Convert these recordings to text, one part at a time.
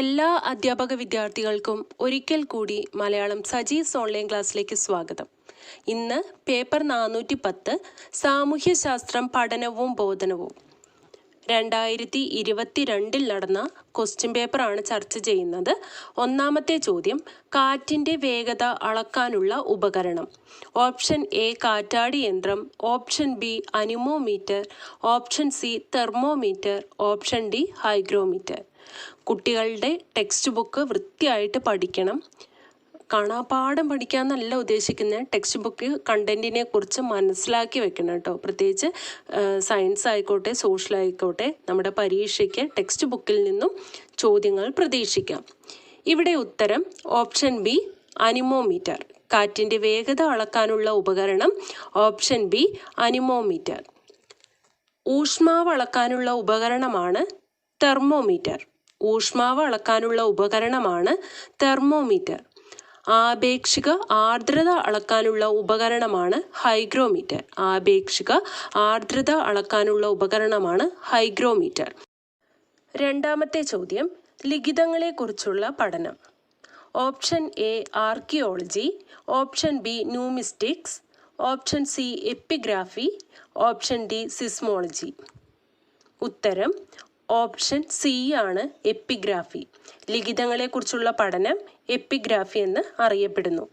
എല്ലാ അധ്യാപക വിദ്യാർത്ഥികൾക്കും ഒരിക്കൽ കൂടി മലയാളം സജീസ് ഓൺലൈൻ ക്ലാസ്സിലേക്ക് സ്വാഗതം. ഇന്ന് പേപ്പർ നാനൂറ്റി പത്ത് സാമൂഹ്യശാസ്ത്രം പഠനവും ബോധനവും. രണ്ടായിരത്തി ഇരുപത്തിരണ്ടിൽ നടന്ന ക്വസ്റ്റ്യൻ പേപ്പറാണ് ചർച്ച ചെയ്യുന്നത്. ഒന്നാമത്തെ ചോദ്യം കാറ്റിന്റെ വേഗത അളക്കാനുള്ള ഉപകരണം. ഓപ്ഷൻ എ കാറ്റാടി യന്ത്രം. Option B anemometer. Option C thermometer. Option D hygrometer. കുട്ടികളുടെ ടെക്സ്റ്റ് ബുക്ക് വൃത്തിയായിട്ട് പഠിക്കണം. കാണാപാഠം പഠിക്കാമെന്നല്ല ഉദ്ദേശിക്കുന്നത് ടെക്സ്റ്റ് ബുക്ക് കണ്ടന്റിനെ കുറിച്ച് മനസ്സിലാക്കി വെക്കണം കേട്ടോ പ്രത്യേകിച്ച് സയൻസ് ആയിക്കോട്ടെ സോഷ്യൽ ആയിക്കോട്ടെ നമ്മുടെ പരീക്ഷയ്ക്ക് ടെക്സ്റ്റ് ബുക്കിൽ നിന്നും ചോദ്യങ്ങൾ പ്രതീക്ഷിക്കാം. ഇവിടെ ഉത്തരം ഓപ്ഷൻ ബി അനിമോമീറ്റർ കാറ്റിന്റെ വേഗത അളക്കാനുള്ള ഉപകരണം ഓപ്ഷൻ ബി അനിമോമീറ്റർ ഊഷ്മാവ് അളക്കാനുള്ള ഉപകരണമാണ് തെർമോമീറ്റർ ഊഷ്മാവ് അളക്കാനുള്ള ഉപകരണമാണ് തെർമോമീറ്റർ. ആപേക്ഷിക ആർദ്രത അളക്കാനുള്ള ഉപകരണമാണ് ഹൈഗ്രോമീറ്റർ. ആപേക്ഷിക ആർദ്രത അളക്കാനുള്ള ഉപകരണമാണ് ഹൈഗ്രോമീറ്റർ. രണ്ടാമത്തെ ചോദ്യം ലിഖിതങ്ങളെക്കുറിച്ചുള്ള പഠനം. Option A archaeology. Option B numismatics. Option C epigraphy. Option D seismology. ഉത്തരം ഓപ്ഷൻ സി ആണ് എപ്പിഗ്രാഫി. ലിഖിതങ്ങളെക്കുറിച്ചുള്ള പഠനം എപ്പിഗ്രാഫി എന്ന് അറിയപ്പെടുന്നു.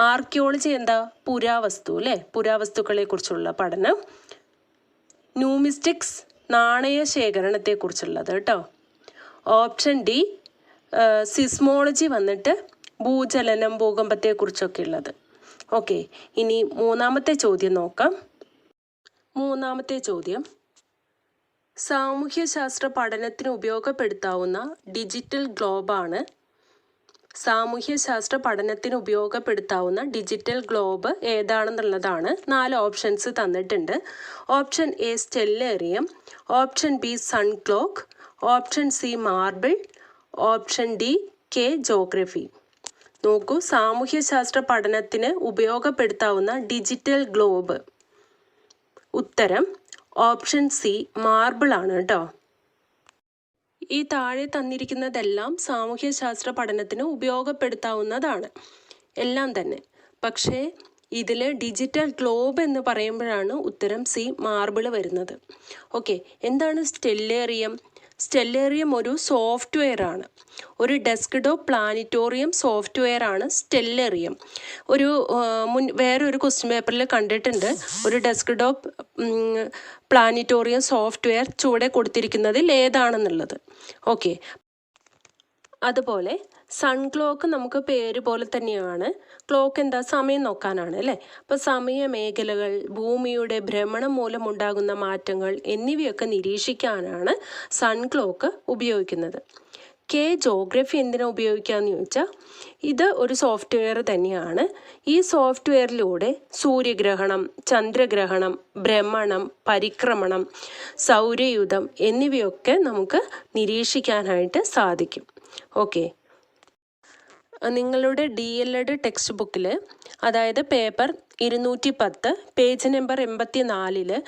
ആർക്കിയോളജി എന്താ? പുരാവസ്തു അല്ലേ? പുരാവസ്തുക്കളെക്കുറിച്ചുള്ള പഠനം. ന്യൂമിസ്റ്റിക്സ് നാണയ ശേഖരണത്തെക്കുറിച്ചുള്ളത് കേട്ടോ. ഓപ്ഷൻ ഡി സിസ്മോളജി വന്നിട്ട് ഭൂചലനം ഭൂകമ്പത്തെക്കുറിച്ചൊക്കെ ഉള്ളത് ഓക്കെ ഇനി മൂന്നാമത്തെ ചോദ്യം നോക്കാം. മൂന്നാമത്തെ ചോദ്യം. സാമൂഹ്യശാസ്ത്ര പഠനത്തിന് ഉപയോഗപ്പെടുത്താവുന്ന ഡിജിറ്റൽ ഗ്ലോബാണ്. സാമൂഹ്യശാസ്ത്ര പഠനത്തിന് ഉപയോഗപ്പെടുത്താവുന്ന ഡിജിറ്റൽ ഗ്ലോബ് ഏതാണെന്നുള്ളതാണ് നാല് ഓപ്ഷൻസ് തന്നിട്ടുണ്ട്. Option A Stellarium option B sun clock option C marble option D K geography. നോക്കൂ സാമൂഹ്യശാസ്ത്ര പഠനത്തിന് ഉപയോഗപ്പെടുത്താവുന്ന ഡിജിറ്റൽ ഗ്ലോബ്. ഉത്തരം ഓപ്ഷൻ സി മാർബിൾ ആണ് കേട്ടോ. ഈ താഴെ തന്നിരിക്കുന്നതെല്ലാം സാമൂഹ്യശാസ്ത്ര പഠനത്തിന് ഉപയോഗപ്പെടുത്താവുന്നതാണ്. എല്ലാം തന്നെ. പക്ഷേ ഇതിൽ ഡിജിറ്റൽ ഗ്ലോബ് എന്ന് പറയുമ്പോഴാണ് ഉത്തരം സി മാർബിൾ വരുന്നത്. ഓക്കെ എന്താണ് സ്റ്റെല്ലേറിയം? സ്റ്റെല്ലേറിയം ഒരു സോഫ്റ്റ്വെയർ ആണ് ഒരു ഡെസ്ക്ടോപ്പ് പ്ലാനിറ്റോറിയം സോഫ്റ്റ്വെയർ ആണ് സ്റ്റെല്ലേറിയം. ഒരു മുൻ വേറൊരു ക്വസ്റ്റ്യൻ പേപ്പറിൽ കണ്ടിട്ടുണ്ട്. ഒരു ഡെസ്ക്ടോപ്പ് പ്ലാനിറ്റോറിയം സോഫ്റ്റ്വെയർ ചുവടെ കൊടുത്തിരിക്കുന്നതിൽ ഏതാണെന്നുള്ളത്. ഓക്കെ. അതുപോലെ സൺ ക്ലോക്ക് നമുക്ക് പേര് പോലെ തന്നെയാണ്. ക്ലോക്ക് എന്താ? സമയം നോക്കാനാണ് അല്ലേ? അപ്പോൾ സമയ മേഖലകൾ ഭൂമിയുടെ ഭ്രമണം മൂലം ഉണ്ടാകുന്ന മാറ്റങ്ങൾ എന്നിവയൊക്കെ നിരീക്ഷിക്കാനാണ് സൺ ക്ലോക്ക് ഉപയോഗിക്കുന്നത്. കെ ജോഗ്രഫി എന്തിനാ ഉപയോഗിക്കുകയെന്ന് ചോദിച്ചാൽ ഇത് ഒരു സോഫ്റ്റ്വെയർ തന്നെയാണ്. ഈ സോഫ്റ്റ്വെയറിലൂടെ സൂര്യഗ്രഹണം ചന്ദ്രഗ്രഹണം ഭ്രമണം പരിക്രമണം സൗരയുധം എന്നിവയൊക്കെ നമുക്ക് നിരീക്ഷിക്കാനായിട്ട് സാധിക്കും. ഓക്കെ നിങ്ങളുടെ ഡി എൽ എഡ് ടെക്സ്റ്റ് ബുക്കിൽ അതായത് പേപ്പർ ഇരുന്നൂറ്റി പത്ത് പേജ് നമ്പർ എൺപത്തി നാലിൽ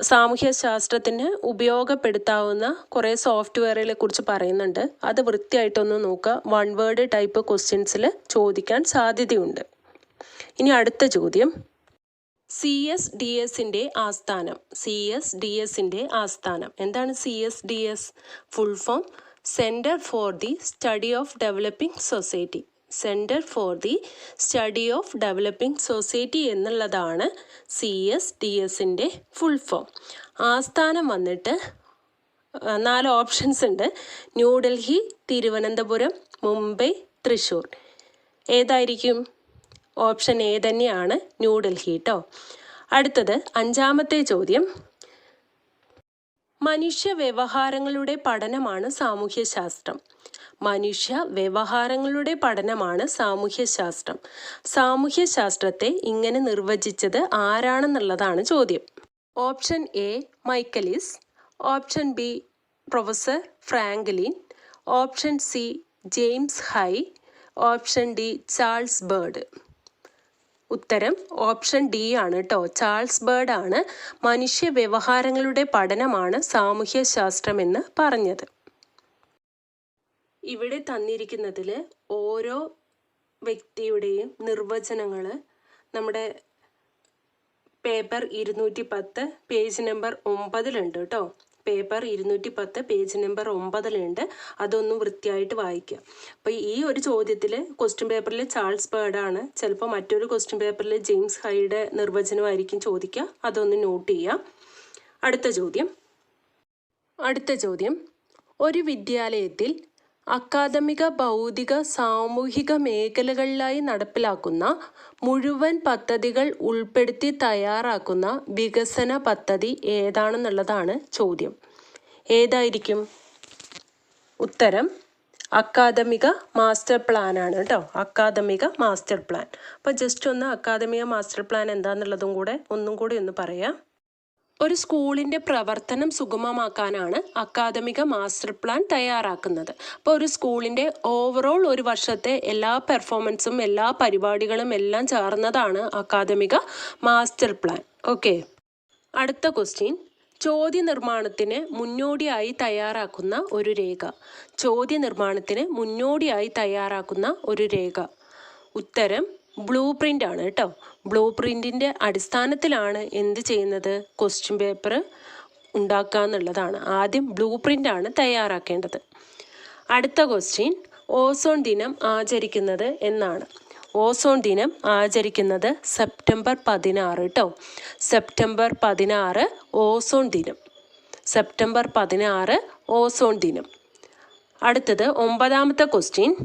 സാമൂഹ്യശാസ്ത്രത്തിന് ഉപയോഗപ്പെടുത്താവുന്ന കുറേ സോഫ്റ്റ്വെയറുകളെ കുറിച്ച് പറയുന്നുണ്ട്. അത് വൃത്തിയായിട്ടൊന്ന് നോക്കുക. വൺ വേർഡ് ടൈപ്പ് ക്വസ്റ്റ്യൻസിൽ ചോദിക്കാൻ സാധ്യതയുണ്ട്. ഇനി അടുത്ത ചോദ്യം. സി എസ് ഡി എസിന്റെ ആസ്ഥാനം. സി എസ് ഡി എസിന്റെ ആസ്ഥാനം. എന്താണ് C S D S full form centre for the study of developing society centre for the study of developing society എന്നുള്ളതാണ് സി എസ് ഡി എസിന്റെ ഫുൾ ഫോം ആസ്ഥാനം വന്നിട്ട് നാല് ഓപ്ഷൻസ് ഉണ്ട്. ന്യൂഡൽഹി തിരുവനന്തപുരം മുംബൈ തൃശ്ശൂർ ഏതായിരിക്കും? ഓപ്ഷൻ എ തന്നെയാണ് ന്യൂഡൽഹി കേട്ടോ അടുത്തത് അഞ്ചാമത്തെ ചോദ്യം. മനുഷ്യ വ്യവഹാരങ്ങളുടെ പഠനമാണ് സാമൂഹ്യശാസ്ത്രം. മനുഷ്യ വ്യവഹാരങ്ങളുടെ പഠനമാണ് സാമൂഹ്യശാസ്ത്രം. സാമൂഹ്യശാസ്ത്രത്തെ ഇങ്ങനെ നിർവചിച്ചത് ആരാണെന്നുള്ളതാണ് ചോദ്യം. Option A Michaelis. Option B professor Franklin. Option C James High. Option D Charles Beard. ഉത്തരം ഓപ്ഷൻ ഡി ആണ് കേട്ടോ ചാൾസ് ബേർഡ് ആണ്. മനുഷ്യ വ്യവഹാരങ്ങളുടെ പഠനമാണ് സാമൂഹ്യശാസ്ത്രമെന്ന് പറഞ്ഞത്. ഇവിടെ തന്നിരിക്കുന്നതിൽ ഓരോ വ്യക്തിയുടെയും നിർവചനങ്ങൾ നമ്മുടെ പേപ്പർ ഇരുന്നൂറ്റി പത്ത് പേജ് നമ്പർ ഒമ്പതിലുണ്ട് കേട്ടോ പേപ്പർ ഇരുന്നൂറ്റി പത്ത് പേജ് നമ്പർ ഒമ്പതിലുണ്ട്. അതൊന്നും വൃത്തിയായിട്ട് വായിക്കുക. അപ്പോൾ ഈ ഒരു ചോദ്യത്തിൽ ക്വസ്റ്റ്യൻ പേപ്പറിൽ ചാൾസ് ബേർഡാണ്. ചിലപ്പോൾ മറ്റൊരു ക്വസ്റ്റ്യൻ പേപ്പറിൽ ജെയിംസ് ഹൈയുടെ നിർവചനമായിരിക്കും ചോദിക്കുക. അതൊന്ന് നോട്ട് ചെയ്യുക. അടുത്ത ചോദ്യം. അടുത്ത ചോദ്യം. ഒരു വിദ്യാലയത്തിൽ അക്കാദമിക ഭൗതിക സാമൂഹിക മേഖലകളിലായി നടപ്പിലാക്കുന്ന മുഴുവൻ പദ്ധതികൾ ഉൾപ്പെടുത്തി തയ്യാറാക്കുന്ന വികസന പദ്ധതി ഏതാണെന്നുള്ളതാണ് ചോദ്യം. ഏതായിരിക്കും? ഉത്തരം അക്കാദമിക മാസ്റ്റർ പ്ലാൻ ആണ് കേട്ടോ. അക്കാദമിക മാസ്റ്റർ പ്ലാൻ. അപ്പോൾ ജസ്റ്റ് ഒന്ന് അക്കാദമിക മാസ്റ്റർ പ്ലാൻ എന്താണെന്നുള്ളതും കൂടെ ഒന്നും കൂടി ഒന്ന് പറയാം. ഒരു സ്കൂളിന്റെ പ്രവർത്തനം സുഗമമാക്കാനാണ് അക്കാദമിക മാസ്റ്റർ പ്ലാൻ തയ്യാറാക്കുന്നത്. അപ്പോൾ ഒരു സ്കൂളിന്റെ ഓവറോൾ ഒരു വർഷത്തെ എല്ലാ പെർഫോമൻസും എല്ലാ പരിപാടികളും എല്ലാം ചേർന്നതാണ് അക്കാദമിക മാസ്റ്റർ പ്ലാൻ. ഓക്കെ അടുത്ത ക്വസ്റ്റ്യൻ ചോദ്യ നിർമ്മാണത്തിന് മുന്നോടിയായി തയ്യാറാക്കുന്ന ഒരു രേഖ. ചോദ്യ നിർമ്മാണത്തിന് മുന്നോടിയായി തയ്യാറാക്കുന്ന ഒരു രേഖ. ഉത്തരം ബ്ലൂ പ്രിന്റ് ആണ് കേട്ടോ. ബ്ലൂ പ്രിന്റിന്റെ അടിസ്ഥാനത്തിലാണ് എന്ത് ചെയ്യുന്നത്? ക്വസ്റ്റ്യൻ പേപ്പർ ഉണ്ടാക്കുക എന്നുള്ളതാണ്. ആദ്യം ബ്ലൂ പ്രിന്റ് ആണ് തയ്യാറാക്കേണ്ടത്. അടുത്ത ക്വസ്റ്റ്യൻ ഓസോൺ ദിനം ആചരിക്കുന്നത് എന്നാണ്. ഓസോൺ ദിനം ആചരിക്കുന്നത് സെപ്റ്റംബർ പതിനാറ് കേട്ടോ. സെപ്റ്റംബർ പതിനാറ് ഓസോൺ ദിനം. സെപ്റ്റംബർ പതിനാറ് ഓസോൺ ദിനം. അടുത്തത് ഒമ്പതാമത്തെ ക്വസ്റ്റ്യൻ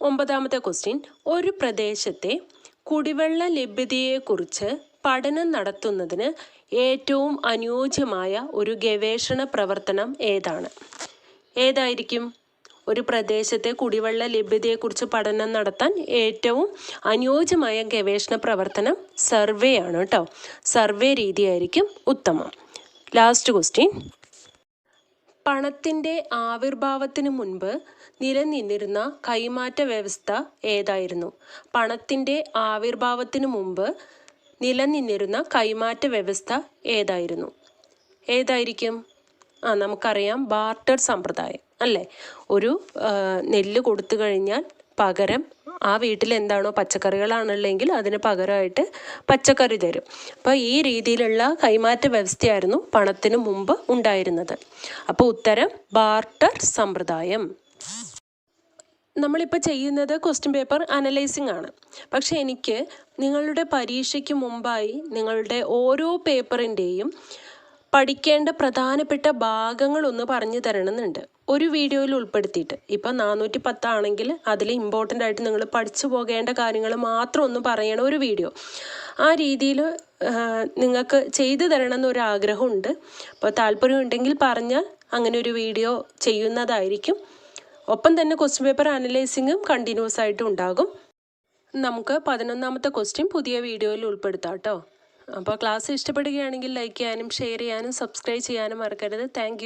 ഒമ്പതാമത്തെ ക്വസ്റ്റ്യൻ. ഒരു പ്രദേശത്തെ കുടിവെള്ള ലഭ്യതയെക്കുറിച്ച് പഠനം നടത്തുന്നതിന് ഏറ്റവും അനുയോജ്യമായ ഒരു ഗവേഷണ പ്രവർത്തനം ഏതാണ്? ഏതായിരിക്കും? ഒരു പ്രദേശത്തെ കുടിവെള്ള ലഭ്യതയെക്കുറിച്ച് പഠനം നടത്താൻ ഏറ്റവും അനുയോജ്യമായ ഗവേഷണ പ്രവർത്തനം സർവേ ആണ് കേട്ടോ സർവേ രീതിയായിരിക്കും ഉത്തമം. ലാസ്റ്റ് ക്വസ്റ്റ്യൻ പണത്തിന്റെ ആവിർഭാവത്തിനു മുൻപ് നിലനിന്നിരുന്ന കൈമാറ്റ വ്യവസ്ഥ ഏതായിരുന്നു? പണത്തിന്റെ ആവിർഭാവത്തിനു മുമ്പ് നിലനിന്നിരുന്ന കൈമാറ്റ വ്യവസ്ഥ ഏതായിരുന്നു? ഏതായിരിക്കും? ആ നമുക്കറിയാം ബാർട്ടർ സമ്പ്രദായം അല്ലേ? ഒരു നെല്ല് കൊടുത്തു കഴിഞ്ഞാൽ പകരം ആ വീട്ടിൽ എന്താണോ പച്ചക്കറികളാണുള്ളെങ്കിൽ അതിന് പകരമായിട്ട് പച്ചക്കറി തരും. അപ്പോൾ ഈ രീതിയിലുള്ള കൈമാറ്റ വ്യവസ്ഥയായിരുന്നു പണത്തിന് മുമ്പ് ഉണ്ടായിരുന്നത്. അപ്പോൾ ഉത്തരം ബാർട്ടർ സമ്പ്രദായം. നമ്മളിപ്പോൾ ചെയ്യുന്നത് ക്വസ്റ്റ്യൻ പേപ്പർ അനലൈസിംഗ് ആണ്. പക്ഷേ എനിക്ക് നിങ്ങളുടെ പരീക്ഷയ്ക്ക് മുമ്പായി നിങ്ങളുടെ ഓരോ പേപ്പറിന്റെയും പഠിക്കേണ്ട പ്രധാനപ്പെട്ട ഭാഗങ്ങൾ ഒന്ന് പറഞ്ഞു തരണമെന്നുണ്ട്. ഒരു വീഡിയോയിൽ ഉൾപ്പെടുത്തിയിട്ട്. ഇപ്പം നാനൂറ്റി പത്താണെങ്കിൽ അതിൽ ഇമ്പോർട്ടന്റ് ആയിട്ട് നിങ്ങൾ പഠിച്ചു പോകേണ്ട കാര്യങ്ങൾ മാത്രം ഒന്ന് പറയണ ഒരു വീഡിയോ. ആ രീതിയിൽ നിങ്ങൾക്ക് ചെയ്തു തരണം എന്നൊരു ആഗ്രഹമുണ്ട്. അപ്പോൾ താല്പര്യമുണ്ടെങ്കിൽ പറഞ്ഞാൽ അങ്ങനെ ഒരു വീഡിയോ ചെയ്യുന്നതായിരിക്കും. ഒപ്പം തന്നെ ക്വസ്റ്റ്യൻ പേപ്പർ അനലൈസിങ്ങും കണ്ടിന്യൂസ് ആയിട്ട് ഉണ്ടാകും. നമുക്ക് പതിനൊന്നാമത്തെ ക്വസ്റ്റ്യൻ പുതിയ വീഡിയോയിൽ ഉൾപ്പെടുത്താം കേട്ടോ. അപ്പോൾ ക്ലാസ് ഇഷ്ടപ്പെടുകയാണെങ്കിൽ ലൈക്ക് ചെയ്യാനും ഷെയർ ചെയ്യാനും സബ്സ്ക്രൈബ് ചെയ്യാനും മറക്കരുത്. താങ്ക്